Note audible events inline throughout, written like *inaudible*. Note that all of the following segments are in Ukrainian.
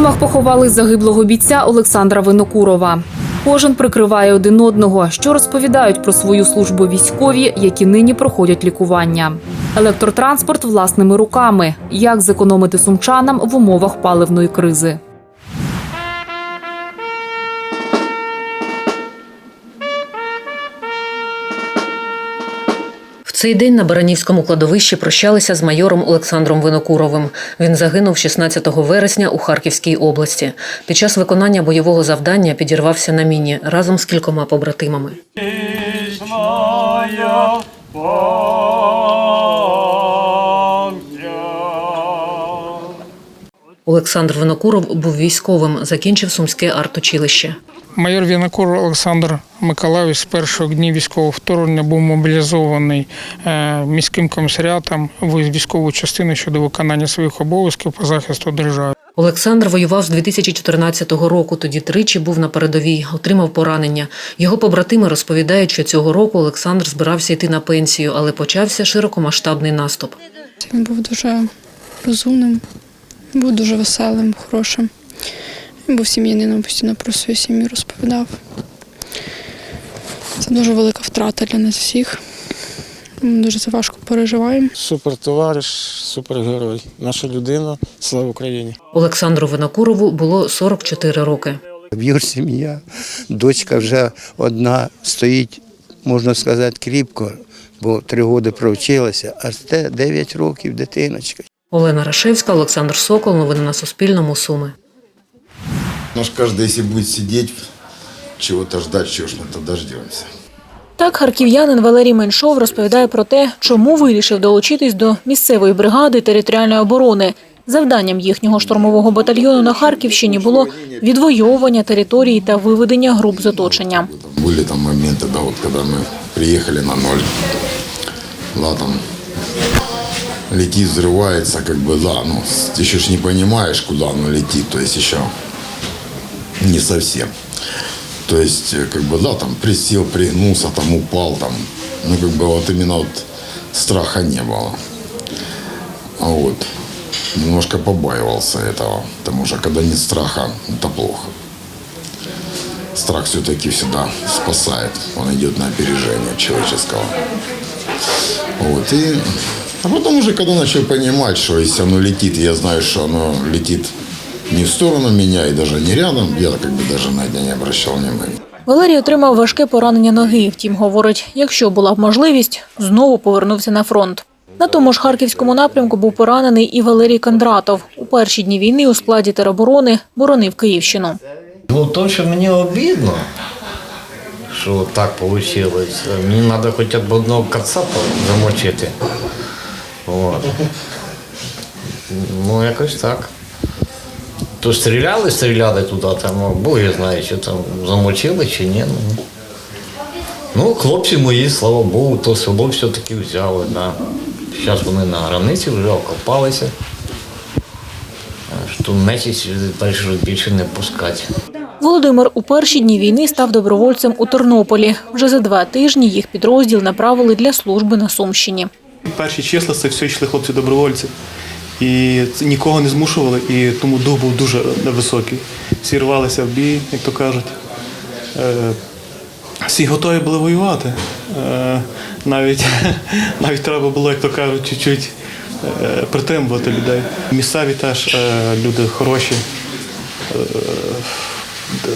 Сумах поховали загиблого бійця Олександра Винокурова. Кожен прикриває один одного, що розповідають про свою службу військові, які нині проходять лікування. Електротранспорт власними руками. Як зекономити сумчанам в умовах паливної кризи. Цей день на Баранівському кладовищі прощалися з майором Олександром Винокуровим. Він загинув 16 вересня у Харківській області. Під час виконання бойового завдання підірвався на міні разом з кількома побратимами. Олександр Винокуров був військовим, закінчив сумське артучилище. Майор Вінокур Олександр Миколаївич з перших днів військового вторгнення був мобілізований е, міським комісаріатом в військову частину щодо виконання своїх обов'язків по захисту держави. Олександр воював з 2014 року. Тоді тричі був на передовій, отримав поранення. Його побратими розповідають, що цього року Олександр збирався йти на пенсію, але почався широкомасштабний наступ. Він був дуже розумним, був дуже веселим, хорошим. Він був сім'янином, постійно про свою сім'ю розповідав. Це дуже велика втрата для нас всіх. Ми дуже це важко переживаємо. Супер товариш, супергерой. Наша людина. Слава Україні! Олександру Винокурову було 44 роки. В його сім'я, дочка вже одна стоїть, можна сказати, кріпко, бо три роки провчилася, а те 9 років дитиночка. Олена Рашевська, Олександр Сокол. Новини на Суспільному. Суми. Потому что каждый, если будет сидеть, чего-то ждать, чего ж мы-то дождемся. Так, харків'янин Валерій Меншов розповідає про те, чому вирішив долучитись до місцевої бригади територіальної оборони. Завданням їхнього штурмового батальйону на Харківщині було відвоювання території та виведення груп з оточення. Были там моменты, да, вот когда мы приехали на ноль, да, там летит, взрывается, как бы, да, ну, еще ж не понимаешь, куда оно летит, то есть еще не совсем. То есть, э, как бы, да, там присел, пригнулся, там упал, там, ну, как бы, вот именно вот страха не было. А вот немножко побаивался этого, потому что когда нет страха, это плохо. Страх все-таки всегда спасает. Он идет на опережение человеческого. Вот. И... А потом уже, когда начал понимать, что если оно летит, я знаю, что оно летит не в сторону меня и даже не рядом, я как бы даже на это не обращал внимания. Валерій отримав важке поранення ноги. Втім, говорить, якщо була б можливість, знову повернувся на фронт. На тому ж харківському напрямку був поранений і Валерій Кондратов. У перші дні війни у складі тероборони боронив Київщину. Ну, то, що мені обідно, що так вийшло. Мені треба хоча б одного кацапа замочити. От. Ну, якось так. То стріляли, стріляли туди, там, ну, боги знає, що там замочили чи ні. Ну, ну хлопці мої, слава Богу, то село все-таки взяли. Да. Зараз вони на границі вже окопалися. Що нечість далі більше не пускати. Володимир у перші дні війни став добровольцем у Тернополі. Вже за два тижні їх підрозділ направили для служби на Сумщині. Перші числа це все йшли хлопці добровольці. І нікого не змушували, і тому дух був дуже високий. Всі рвалися в бій, як то кажуть. Е, Всі готові були воювати. Е, Навіть, *laughs* навіть треба було, як то кажуть, чуть-чуть е, притримувати людей. Місцеві теж люди хороші.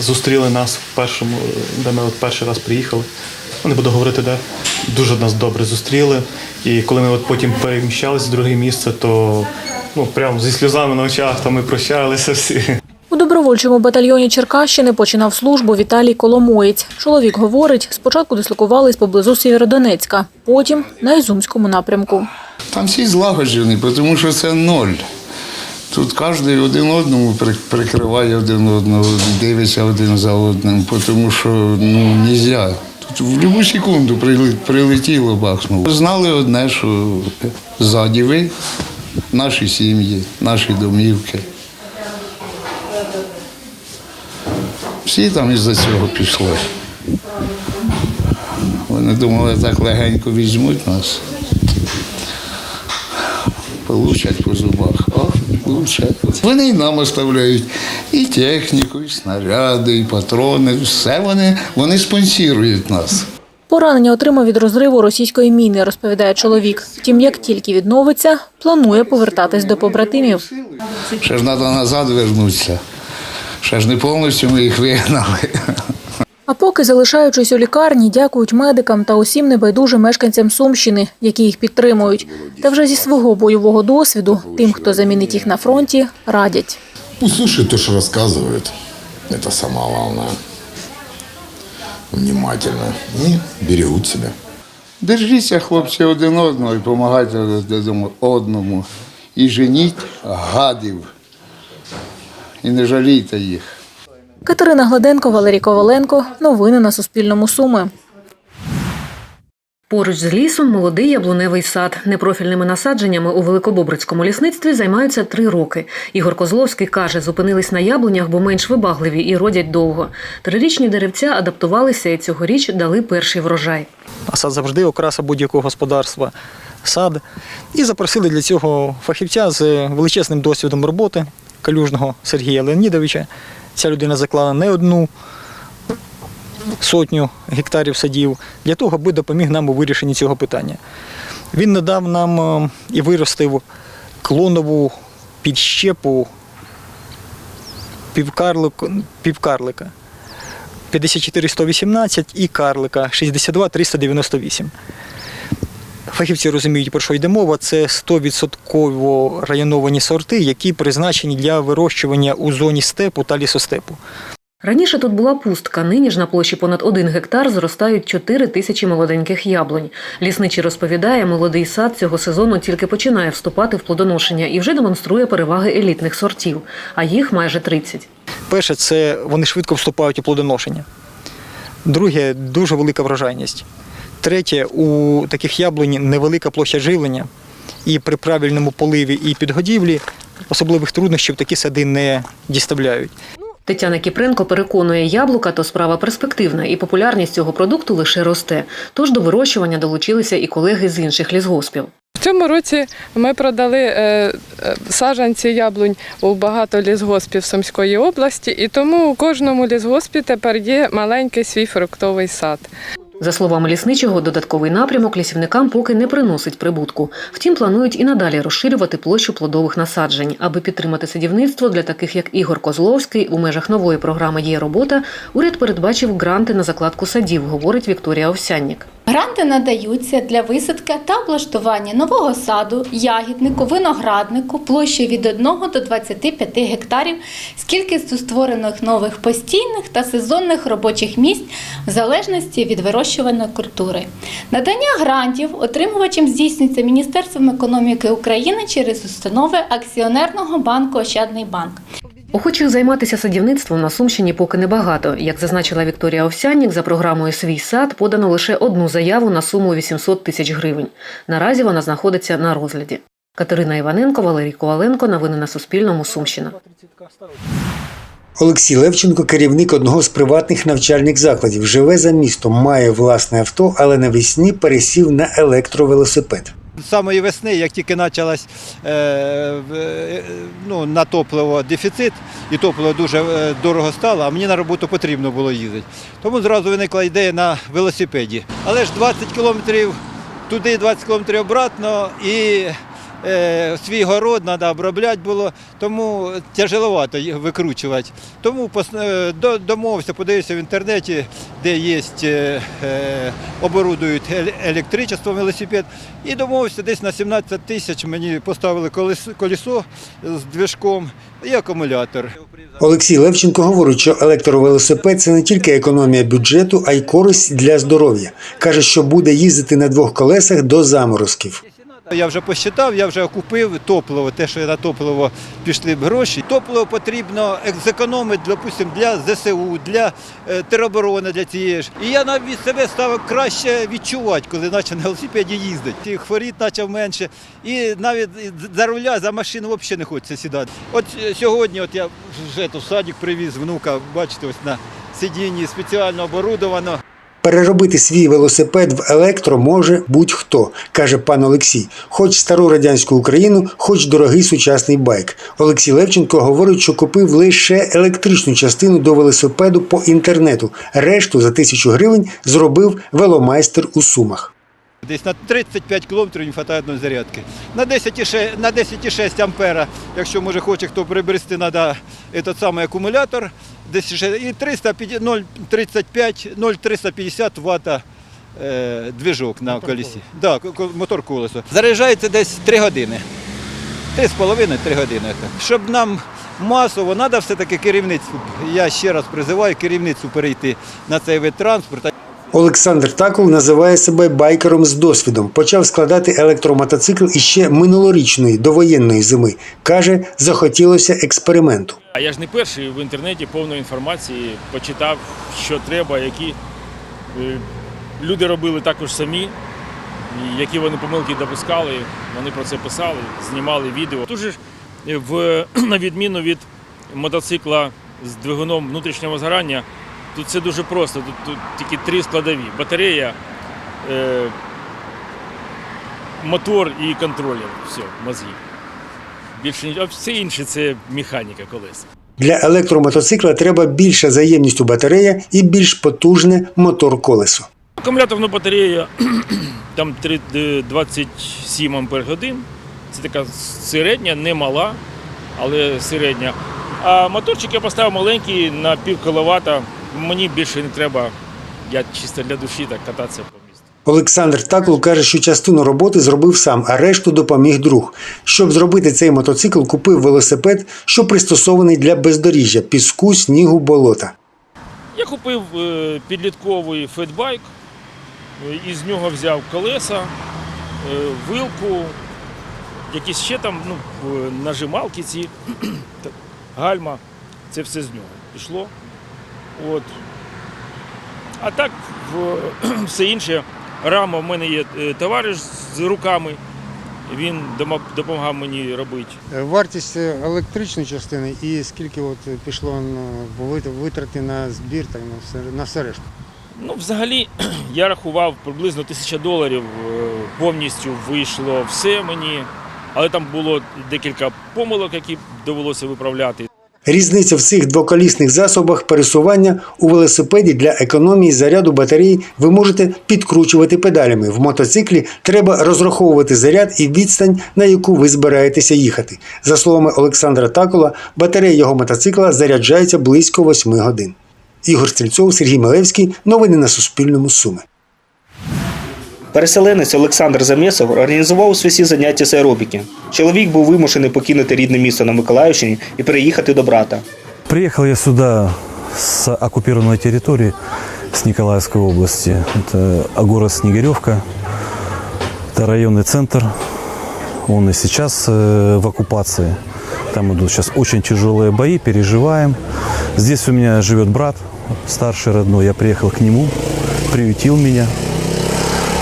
Зустріли нас в першому, де ми от перший раз приїхали. Не буду говорити, де дуже нас добре зустріли. І коли ми от потім переміщалися в друге місце, то ну, прямо зі сльозами на очах там ми прощалися всі. У добровольчому батальйоні Черкащини починав службу Віталій Коломоєць. Чоловік говорить, спочатку дислокувались поблизу Сєвєродонецька, потім на Ізумському напрямку. Там всі злагоджені, тому що це ноль. Тут кожен один одному прикриває один одного, дивиться один за одним, тому що ну, не можна. В будь-яку секунду прилетіло, бахнуло. Знали одне, що ззаді ви, наші сім'ї, наші домівки. Всі там із-за цього пішли. Вони думали, так легенько візьмуть нас. Получать по зубах. Лучше. Вони і нам оставляють і техніку, і снаряди, і патрони. Все вони, вони спонсорують нас. Поранення отримав від розриву російської міни, розповідає чоловік. Втім, як тільки відновиться, планує повертатись до побратимів. Ще ж треба назад вернутися. Ще ж не повністю ми їх вигнали. А поки, залишаючись у лікарні, дякують медикам та усім небайдужим мешканцям Сумщини, які їх підтримують. Та вже зі свого бойового досвіду тим, хто замінить їх на фронті, радять. Пусть слушают то, что рассказывают. Это самое главное. Внимательно. И берегут себя. Держіться, хлопці, один одного і допомагайте одному. І женіть гадів. І не жалійте їх. Катерина Гладенко, Валерій Коваленко. Новини на Суспільному Суми. Поруч з лісом молодий яблуневий сад. Непрофільними насадженнями у Великобобрицькому лісництві займаються три роки. Ігор Козловський каже, зупинились на яблунях, бо менш вибагливі і родять довго. Трирічні деревця адаптувалися і цьогоріч дали перший врожай. А сад завжди окраса будь-якого господарства. Сад. І запросили для цього фахівця з величезним досвідом роботи калюжного Сергія Леонідовича. Ця людина заклала не одну сотню гектарів садів для того, аби допоміг нам у вирішенні цього питання. Він надав нам е, і виростив клонову підщепу півкарлик, півкарлика. 54118 і карлика 62398. Фахівці розуміють, про що йде мова. Це 100% районовані сорти, які призначені для вирощування у зоні степу та лісостепу. Раніше тут була пустка. Нині ж на площі понад один гектар зростають 4 тисячі молоденьких яблунь. Лісничий розповідає, молодий сад цього сезону тільки починає вступати в плодоношення і вже демонструє переваги елітних сортів, а їх майже 30. Перше, це вони швидко вступають у плодоношення. Друге дуже велика врожайність. Третє, у таких яблунь невелика площа живлення, і при правильному поливі і підгодівлі особливих труднощів такі сади не діставляють. Тетяна Кіпренко переконує, яблука то справа перспективна, і популярність цього продукту лише росте. Тож до вирощування долучилися і колеги з інших лісгоспів. В цьому році ми продали е, е, саджанці яблунь у багато лісгоспів Сумської області, і тому у кожному лісгоспі тепер є маленький свій фруктовий сад. За словами лісничого, додатковий напрямок лісівникам поки не приносить прибутку. Втім, планують і надалі розширювати площу плодових насаджень, аби підтримати садівництво для таких як Ігор Козловський. У межах нової програми є робота. Уряд передбачив гранти на закладку садів, говорить Вікторія Овсяннік. Гранти надаються для висадки та облаштування нового саду, ягіднику, винограднику площею від 1 до 25 гектарів з кількістю створених нових постійних та сезонних робочих місць в залежності від вирощуваної культури. Надання грантів отримувачем здійснюється Міністерством економіки України через установи акціонерного банку Ощадний банк. Охочих займатися садівництвом на Сумщині поки небагато. Як зазначила Вікторія Овсяннік, за програмою Свій сад подано лише одну заяву на суму 800 тисяч гривень. Наразі вона знаходиться на розгляді. Катерина Іваненко, Валерій Коваленко. Новини на Суспільному. Сумщина. Олексій Левченко, керівник одного з приватних навчальних закладів, живе за містом, має власне авто, але навесні пересів на електровелосипед. З самої весни, як тільки почалась е, е, ну, на топливо дефіцит, і топливо дуже е, дорого стало, а мені на роботу потрібно було їздити. Тому зразу виникла ідея на велосипеді. Але ж 20 кілометрів туди, 20 кілометрів обратно, і свій город треба обробляти було, тому тяжеловато викручувати. Тому е, домовився, подивився в інтернеті, де є, е, е, оборудують ел- електричеством велосипед. І домовився десь на 17 тисяч мені поставили колесо з движком і акумулятор. Олексій Левченко говорить, що електровелосипед це не тільки економія бюджету, а й користь для здоров'я. Каже, що буде їздити на двох колесах до заморозків. Я вже посчитав, я вже купив топливо, те, що на топливо пішли б гроші. Топливо потрібно зекономити, допустим, для ЗСУ, для е, тероборони, для цієї ж. І я навіть себе став краще відчувати, коли почав на велосипеді їздити. І хворіт почав менше. І навіть за руля, за машину взагалі не хочеться сідати. От сьогодні от я вже в садик привіз внука, бачите, ось на сидінні спеціально оборудовано. Переробити свій велосипед в електро може будь-хто, каже пан Олексій. Хоч стару радянську Україну, хоч дорогий сучасний байк. Олексій Левченко говорить, що купив лише електричну частину до велосипеду по інтернету. Решту за тисячу гривень зробив веломайстер у Сумах. Десь на 35 кілометрів не вистачає одної зарядки. На 10,6 на 10,6 ампера, якщо може хоче хто приобрести, треба этот самий акумулятор, десь ще і 350 0,35 0,350 Вт е, движок на колесі. Да, мотор колесо. Заряджається десь 3 години. 3,5-3 години. Щоб нам масово, треба все-таки керівництву. Я ще раз призиваю керівництву перейти на цей вид транспорту. Олександр Такол називає себе байкером з досвідом. Почав складати електромотоцикл іще минулорічної довоєнної зими. Каже, захотілося експерименту. А я ж не перший в інтернеті повної інформації почитав, що треба, які е, люди робили також самі, які вони помилки допускали. Вони про це писали, знімали відео. Тут же ж е, в, *clears throat* на відміну від мотоцикла з двигуном внутрішнього згорання, тут все дуже просто. Тут, тут тільки три складові: батарея, е, мотор і контролер. Все, мозги. Більше ні- а все інше це механіка колес. Для електромотоцикла треба більша заємність у батарея і більш потужне мотор-колесо. Акумуляторна батарея *clears throat* там три- е, 27 ампер годин. Це така середня, не мала, але середня. А моторчик я поставив маленький на пів кіловата. Мені більше не треба. Я чисто для душі так кататися. Олександр Такол каже, що частину роботи зробив сам, а решту допоміг друг. Щоб зробити цей мотоцикл, купив велосипед, що пристосований для бездоріжжя, піску, снігу, болота. Я купив е, підлітковий фетбайк, е, із нього взяв колеса, е, вилку, якісь ще там ну, нажималки ці, *clears throat* гальма. Це все з нього пішло. От. А так, *clears throat* все інше. Рама в мене є е, товариш з руками. Він допомагав мені робити. Вартість електричної частини і скільки от пішло на витрати на збір та на все, на все решту. Ну, взагалі, *clears throat* я рахував приблизно тисяча доларів е, повністю вийшло все мені, але там було декілька помилок, які довелося виправляти. Різниця в цих двоколісних засобах пересування у велосипеді для економії заряду батареї ви можете підкручувати педалями. В мотоциклі треба розраховувати заряд і відстань, на яку ви збираєтеся їхати. За словами Олександра Такола, батарея його мотоцикла заряджається близько 8 годин. Ігор Стрільцов, Сергій Малевський. Новини на Суспільному. Суми. Переселенець Олександр Замєсов організував у свісі заняття з аеробіки. Чоловік був вимушений покинути рідне місто на Миколаївщині і переїхати до брата. Приехал я сюда с оккупированной территории, с Николаевской области. Это а, город Снегиревка, это районный центр. Он и сейчас э, в оккупации. Там идут сейчас очень тяжелые бои, переживаем. Здесь у меня живет брат, старший родной. Я приехал к нему, приютил меня.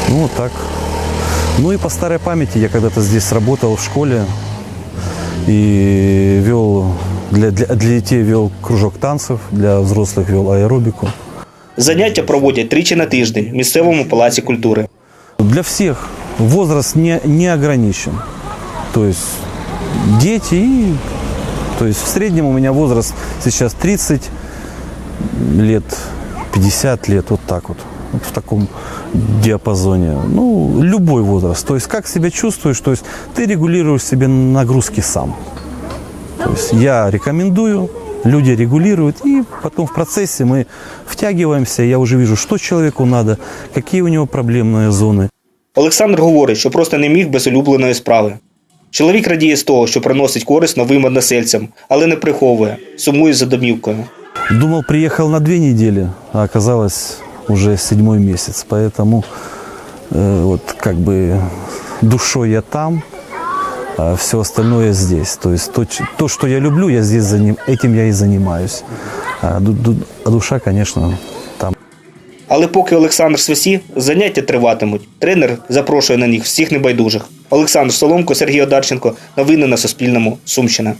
Ну, вот так. Ну и по старой памяти я когда-то здесь работал в школе и вел для, для, для детей вел кружок танцев, для взрослых вел аэробику. Заняття проводять тричі на тиждень в місцевому палаці культури. Для всех возраст не, не ограничен. То есть дети и... То есть в среднем у меня возраст сейчас 30 лет, 50 лет, вот так вот. Вот в таком диапазоне. Ну, любой возраст. То есть как себя чувствуешь, то есть ты регулируешь себе нагрузки сам. То есть я рекомендую, люди регулируют, и потом в процессе мы втягиваемся, я уже вижу, что человеку надо, какие у него проблемные зоны. Олександр говорить, що просто не міг без улюбленої справи. Чоловік радіє з того, що приносить користь новим односельцям, але не приховує, сумує за домівкою. Думал, приехал на две недели, а оказалось уже седьмой месяц. Поэтому э, вот как бы душой я там, а все остальное здесь. То есть то, ч- то, что я люблю, я здесь за ним, этим я и занимаюсь. А, ду- ду- а душа, конечно, там. Але поки Олександр Свисі, заняття триватимуть. Тренер запрошує на них всіх небайдужих. Олександр Соломко, Сергій Одарченко. Новини на Суспільному. Сумщина.